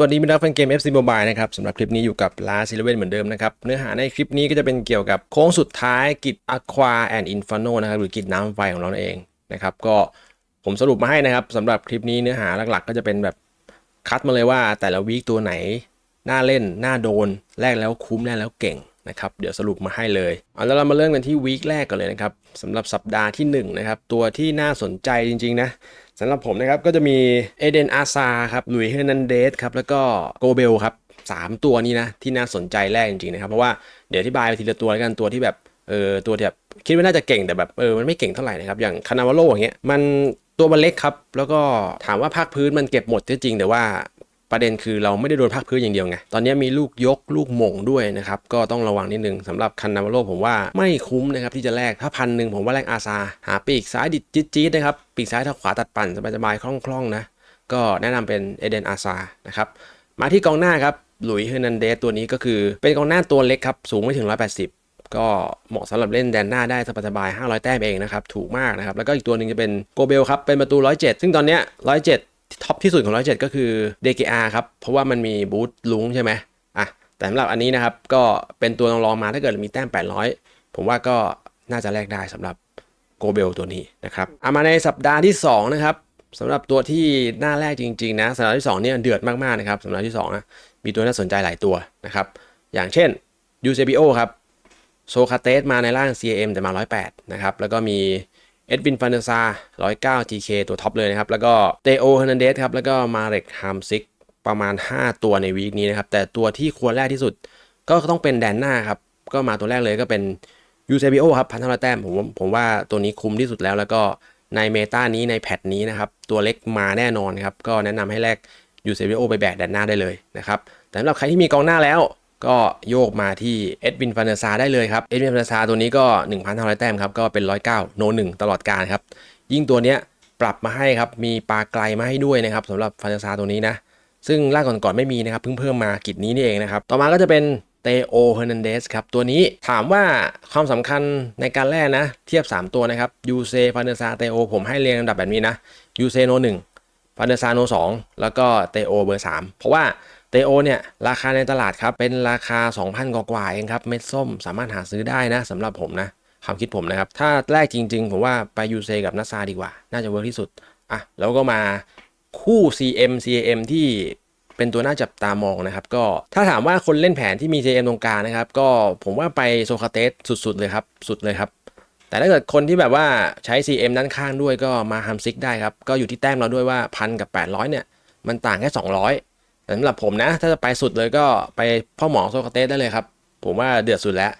สวัสดีมิตรรักแฟนเกม FC Mobile นะครับสำหรับคลิปนี้อยู่กับลาซิลเวนเหมือนเดิมนะครับ เนื้อหาในคลิปนี้ก็จะเป็นเกี่ยวกับโค้งสุดท้ายกิจอะควาแอนด์อินฟานนะครับหรือกิจน้ำไฟของเราเองนะครับก็ผมสรุปมาให้นะครับสำหรับคลิปนี้เนื้อหาหลักๆ ก็จะเป็นแบบคัดมาเลยว่าแต่ละวีคตัวไหนน่าเล่นน่าโดนแลกแล้วคุ้มแลกแล้วเก่ง นะครับเดี๋ยวสรุปมาให้เลยเอาแล้วเรามาเริ่มกันที่วีคแรกกันเลยนะครับสำหรับสัปดาห์ที่1นะครับตัวที่น่าสนใจจริงๆนะสำหรับผมนะครับก็จะมีเอเดนอาซาครับลุยเฮอร์นันเดสครับแล้วก็โกเบลครับสามตัวนี้นะที่น่าสนใจแรกจริงๆนะครับเพราะว่าเดี๋ยวอธิบายไปทีละตัวแล้วกันตัวที่แบบเออตัวที่แบบคิดว่าน่าจะเก่งแต่แบบเออมันไม่เก่งเท่าไหร่นะครับอย่างคานาวาโลอย่างเงี้ยมันตัวมันเล็กครับ แล้วก็ถามว่าภาคพื้นมันเก็บหมดก็จริงแต่ว่า ประเด็นคือเราไม่ได้โดนภาคพื้นอย่างเดียวไง ตอนนี้มีลูกยกลูกหม่งด้วยนะครับ ก็ต้องระวังนิดนึงสำหรับคันนาวาโลผมว่าไม่คุ้มนะครับที่จะแลกถ้าพันหนึ่งผมว่าแลกอาซา หาปีกซ้ายดิดจี๊ดนะครับ ปีกซ้ายทาขวาตัดปั่นสบายๆคล่องๆนะ ก็แนะนำเป็นเอเดนอาซานะครับมาที่กองหน้าครับหลุยส์เฮอร์นันเดสตัวนี้ก็คือเป็นกองหน้าตัวเล็กครับสูงไม่ถึง 180 ก็เหมาะสำหรับเล่นแดนหน้าได้สบายๆ500 แต้มเองนะครับถูกมากนะครับแล้วก็อีกตัวหนึ่งจะเป็นโกเบลครับเป็นประตู 107 ซึ่งตอนเนี้ย107 ท็อปที่สุดของ107ก็คือ DKR ครับ เพราะว่ามันมีบูทลุงใช่ไหมอะแต่สำหรับอันนี้นะครับ ก็เป็นตัวรองๆมาถ้าเกิดมีแต้ม 800 ผมว่าก็น่าจะแลกได้สำหรับโกเบลตัวนี้นะครับเอามาในสัปดาห์ที่ 2 นะครับสำหรับตัวที่น่าแรกจริงๆนะสัปดาห์ที่2เนี่ยเดือดมากๆนะครับสัปดาห์ที่2นะมีตัวน่าสนใจหลายตัวนะครับ อย่างเช่น UCBO ครับโซคาเตสมาในร่าง CAM แต่มา 108 นะครับ แล้วก็มี เอ็ดวินฟานเดซา109 GK ตัวท็อปเลยนะครับ แล้วก็เตโอเฮนันเดสครับ แล้วก็มาเร็กฮามซิกประมาณ 5 ตัวในวีคนี้นะครับ แต่ตัวที่ควรแรกที่สุดก็ต้องเป็นแดนหน้าครับ ก็มาตัวแรกเลยก็เป็น UCBO ครับพันธะแต้มผมผมว่าตัวนี้คุ้มที่สุดแล้ว แล้วก็ในเมตานี้ในแพทนี้นะครับ ตัวเล็กมาแน่นอนครับ ก็แนะนำให้แลก UCBO ไปแบกแดนหน้าได้เลยนะครับแต่สำหรับใครที่มีกองหน้าแล้ว ก็โยกมาที่เอ็ดวินฟานเดอร์ซาได้เลยครับเอ็ดวินฟานเดอร์ซาตัวนี้ก็1,500แต้มครับก็เป็น 109 โนหนึ่งตลอดการครับ ยิ่งตัวเนี้ยปรับมาให้ครับมีปลาไกลมาให้ด้วยนะครับสำหรับฟานเดอร์ซาตัวนี้นะ ซึ่งล่าก่อนๆไม่มีนะครับเพิ่งเพิ่มมากิจนี้นี่เองนะครับ ต่อมาก็จะเป็นเตโอเฮอร์นันเดสครับ ตัวนี้ถามว่าความสำคัญในการแลกนะ เทียบ 3 ตัวนะครับยูเซฟานเดอร์ซาเตโอผมให้เรียงลำดับแบบนี้นะยูเซโนหนึ่งฟานเดอร์ซาโนสองแล้วก็เตโอเบอร์สามเพราะว่า เตโอเนี่ยราคาในตลาดครับเป็นราคา 2,000 กว่าเองครับเม็ดส้มสามารถหาซื้อได้นะสำหรับผมนะความคิดผมนะครับ ถ้าแรกจริงๆ ผมว่าไปยูเซกับนัสซาดีกว่า น่าจะเวิร์กที่สุดอะแล้วก็มาคู่ CM CAM ที่เป็นตัวน่าจับตามองนะครับ ก็ถ้าถามว่าคนเล่นแผนที่มี CM ตรงกลางนะครับ ก็ผมว่าไปโซคาเตสสุดๆเลยครับ สุดเลยครับ แต่ถ้าเกิดคนที่แบบว่าใช้ CM ด้านข้างด้วยก็มาฮัมซิกได้ครับ ก็อยู่ที่แต้มเราด้วยว่าพันกับ 800 เนี่ย มันต่างแค่ 200 สำหรับผมนะ ถ้าจะไปสุดเลยก็ไปพ่อหมอโซคาเตสได้เลยครับ ผมว่าเดือดสุดแล้ว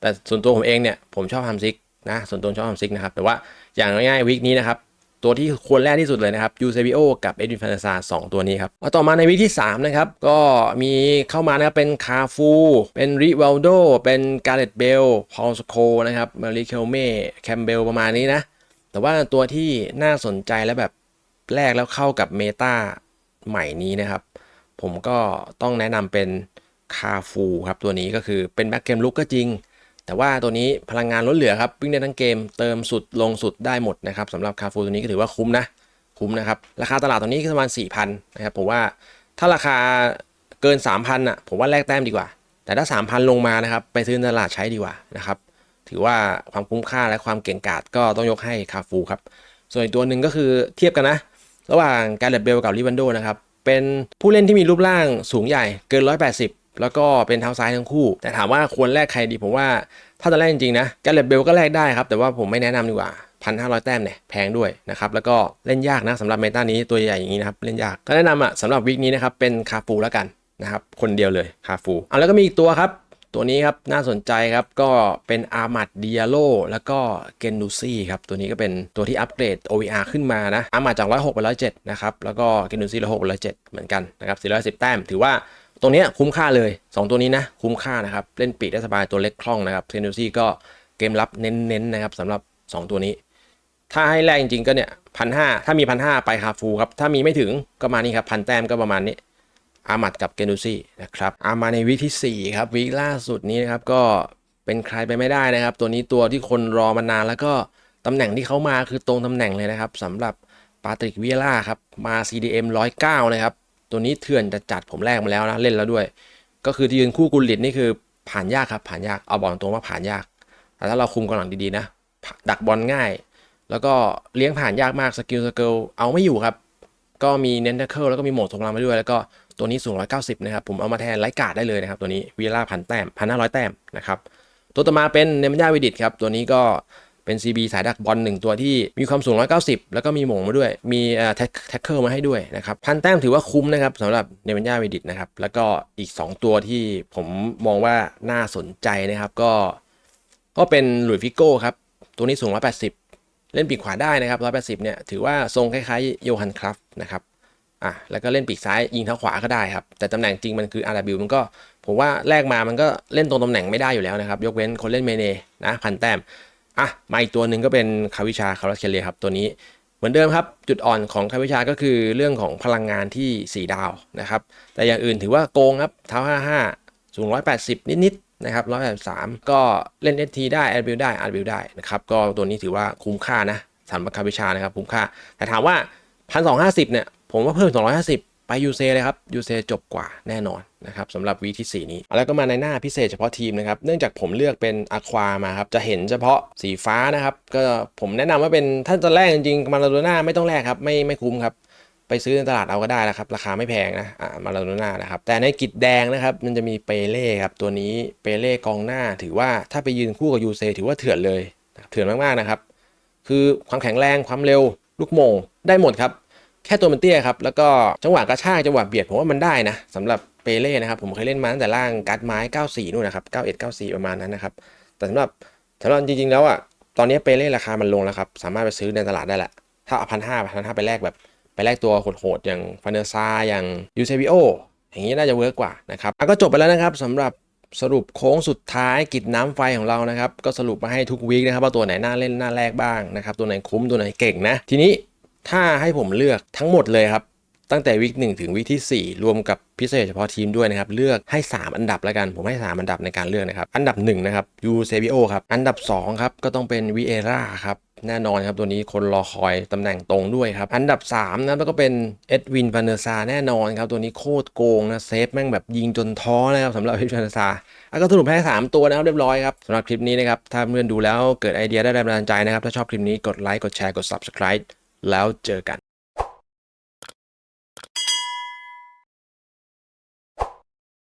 แต่ส่วนตัวผมเองเนี่ยผมชอบฮัมซิกนะส่วนตัวชอบฮัมซิกนะครับแต่ว่าอย่างง่ายๆวีคนี้นะครับตัวที่ควรแรกที่สุดเลยนะครับยูเซบิโอกับเอ็ดวินฟานซาสองตัวนี้ครับต่อมาในวีคที่ 3 นะครับ ก็มีเข้ามานะครับเป็นคาฟู เป็นริวัลโด เป็นกาเรตเบล พอลสโคนะครับมาริเคลเม่แคมเบลประมาณนี้นะ แต่ว่าตัวที่น่าสนใจและแบบแรกแล้วเข้ากับเมตาใหม่นี้นะครับ ผมก็ต้องแนะนำเป็นคาฟูครับตัวนี้ก็คือเป็นแบ็กเกมลุกก็จริง แต่ว่าตัวนี้พลังงานล้นเหลือครับ วิ่งได้ทั้งเกมเติมสุดลงสุดได้หมดนะครับสำหรับคาฟูตัวนี้ก็ถือว่าคุ้มนะ คุ้มนะครับ ราคาตลาดตอนนี้ก็ประมาณ 4,000 นะครับ ผมว่าถ้าราคาเกิน 3,000อะผมว่าแลกแต้มดีกว่า แต่ถ้า 3,000 ลงมานะครับ ไปซื้อตลาดใช้ดีกว่านะครับถือว่าความคุ้มค่าและความเก่งกาจก็ต้องยกให้คาฟูครับส่วนอีกตัวหนึ่งก็คือเทียบกันนะ ระหว่างการเลตเบลกับลิวันโดนะครับ เป็นผู้เล่นที่มีรูปร่างสูงใหญ่เกิน 180 แล้วก็เป็นเท้าซ้ายทั้งคู่ แต่ถามว่าควรแลกใครดีผมว่าถ้าจะแลกจริงๆนะการเลตเบลก็แลกได้ครับ แต่ว่าผมไม่แนะนำดีกว่า1,500แต้มเนี่ยแพงด้วยนะครับแล้วก็เล่นยากนะสำหรับเมตานี้ตัวใหญ่อย่างนี้นะครับเล่นยากก็แนะนำอะสำหรับวิกนี้นะครับเป็นคาฟูแล้วกันนะครับคนเดียวเลยคาฟูอะแล้วก็มีอีกตัวครับ ตัวนี้ครับน่าสนใจครับก็เป็นอาร์มัดเดิอาโลแล้วก็เกนดูซี่ครับตัวนี้ก็เป็นตัวที่อัปเกรด OVR ขึ้นมานะอาร์มัดจาก 106ไป107 นะครับ แล้วก็เกนดูซี่106ไป107 เหมือนกันนะครับ410 แต้มถือว่าตรงนี้คุ้มค่าเลย 2 ตัวนี้นะ คุ้มค่านะครับ เล่นปีกได้สบายตัวเล็กคล่องนะครับเกนดูซี่ก็เกมรับเน้นๆนะครับสำหรับ 2 ตัวนี้ ถ้าให้แรกจริงๆก็เนี่ยพันห้าถ้ามีพันห้าไปคาฟูครับถ้ามีไม่ถึงก็มานี่ครับพันแต้มก็ประมาณนี้ อามัดกับเกนูซี่นะครับอามาในวีคที่ 4 ครับวีคล่าสุดนี้นะครับก็เป็นใครไปไม่ได้นะครับ ตัวนี้ตัวที่คนรอมานานแล้วก็ตำแหน่งที่เขามาคือตรงตำแหน่งเลยนะครับสำหรับปาตริกวิล่าครับมา CDM 109 นะครับ ตัวนี้เถื่อนจะจัดผมแลกมาแล้วนะ เล่นแล้วด้วย ก็คือที่ยืนคู่กุลิตนี่คือผ่านยากครับผ่านยากเอาบอกตรงว่าผ่านยาก แต่ถ้าเราคุมกำลังดีๆนะ ดักบอลง่าย แล้วก็เลี้ยงผ่านยากมากสกิลสกิลเอาไม่อยู่ครับ ก็มีเน้นแทคเกิลแล้วก็มีโหมดทรงลังมาด้วยแล้วก็ ตัวนี้สูง190 นะครับ ผมเอามาแทนไลกาดได้เลยนะครับ ตัวนี้วีล่าพันแต้มพันห้าร้อยแต้มนะครับ ตัวต่อมาเป็นเนมันยาวิดิตครับ ตัวนี้ก็เป็น CB สายดักบอลหนึ่งตัวที่มีความสูง 190 แล้วก็มีหม่งมาด้วย มีแท็กเกิลมาให้ด้วยนะครับ พันแต้มถือว่าคุ้มนะครับสำหรับเนมันยาวิดิตนะครับ แล้วก็อีก 2 ตัวที่ผมมองว่าน่าสนใจนะครับ ก็ ก็เป็นหลุยฟิโก้ครับ ตัวนี้สูง 180 เล่นปีกขวาได้นะครับ 180 เนี่ย ถือว่าทรงคล้ายๆโยฮันครัฟนะครับ อะแล้วก็เล่นปีกซ้ายยิงเท้าขวาก็ได้ครับ แต่ตำแหน่งจริงมันคืออาราบิวมันก็ ผมว่าแรกมามันก็เล่นตรงตำแหน่งไม่ได้อยู่แล้วนะครับ ยกเว้นคนเล่นเมเนนะพันแต้มอะมาอีกตัวหนึ่งก็เป็นคาวิชาคาร์ลเคเลียครับตัวนี้เหมือนเดิมครับ จุดอ่อนของคาวิชาก็คือเรื่องของพลังงานที่ 4 ดาวนะครับ แต่อย่างอื่นถือว่าโกงครับเท้า 55 สูง 180 นิดๆนะครับ183 ก็เล่น ST ได้ a อ b บิ d ได้ a อ b บิ d ได้นะครับก็ตัวนี้ถือว่าคุ้มค่านะสำหรับคาวิชานะครับคุ้มค่า แต่ถามว่า 1,250 เนี่ย ผมว่าเพิ่ม 250 ไปยูเซเลยครับยูเซจบกว่าแน่นอนนะครับสำหรับวีที่ 4 นี้ แล้วก็มาในหน้าพิเศษเฉพาะทีมนะครับ เนื่องจากผมเลือกเป็นอะความาครับ จะเห็นเฉพาะสีฟ้านะครับ ก็ผมแนะนำว่าเป็นถ้าจะแลกจริงๆมาลาโดน่าไม่ต้องแลกครับไม่ไม่คุ้มครับไปซื้อในตลาดเอาก็ได้นะครับ ราคาไม่แพงนะอ่ามาลาโดน่านะครับ แต่ในกิจแดงนะครับ มันจะมีเปเล่ครับ ตัวนี้เปเล่กองหน้า ถือว่าถ้าไปยืนคู่กับยูเซถือว่าเถื่อนเลย เถื่อนมากๆนะครับ คือความแข็งแรงความเร็วลูกโมงได้หมดครับ แค่ตัวมันเตี้ยครับ แล้วก็จังหวะกระชากจังหวะเบียดผมว่ามันได้นะสำหรับเปเล่นะครับผมเคยเล่นมาตั้งแต่ล่างการ์ดไม้ 94 นู่นนะครับ 91 94 ประมาณนั้นนะครับ แต่สำหรับสำหรับจริงๆแล้วอะตอนนี้เปเล่ราคามันลงแล้วครับสามารถไปซื้อในตลาดได้แหละถ้าพันห้าพันห้าไปแลกแบบไปแลกตัวโหดๆอย่างฟานเนอร์ซาอย่างยูเซบิโออย่างนี้น่าจะเวิร์กกว่านะครับก็จบไปแล้วนะครับสำหรับสรุปโค้งสุดท้ายกิจน้ำไฟของเรานะครับ ก็สรุปมาให้ทุกวีคนะครับว่าตัวไหนน่าเล่นน่าแลกบ้างนะครับ ตัวไหนคุ้มตัวไหนเก่งนะ ทีนี้ ถ้าให้ผมเลือกทั้งหมดเลยครับ ตั้งแต่วิกหนึ่งถึงวิกที่ 4 รวมกับพิเศษเฉพาะทีมด้วยนะครับ เลือกให้ 3 อันดับแล้วกัน ผมให้ 3 อันดับในการเลือกนะครับ อันดับ1นะครับยูเซบิโอครับ อันดับ2ครับก็ต้องเป็นวิเอราครับแน่นอนครับตัวนี้คนรอคอยตำแหน่งตรงด้วยครับ อันดับ3นะแล้วก็เป็นเอ็ดวินฟานเนอร์ซาแน่นอนครับ ตัวนี้โคตรโกงนะเซฟแม่งแบบยิงจนท้อนะครับสำหรับเอ็ดวินฟานเนอร์ซาอะก็สรุปให้สามตัวนะครับเรียบร้อยครับสำหรับคลิปนี้นะครับถ้าเพื่อนดูแล้วเกิดไอเดียได้แรงบันดาลใจนะครับถ้าชอบคลิปนี้กดไลค์กดแชร์กด subscribe แล้วเจอกัน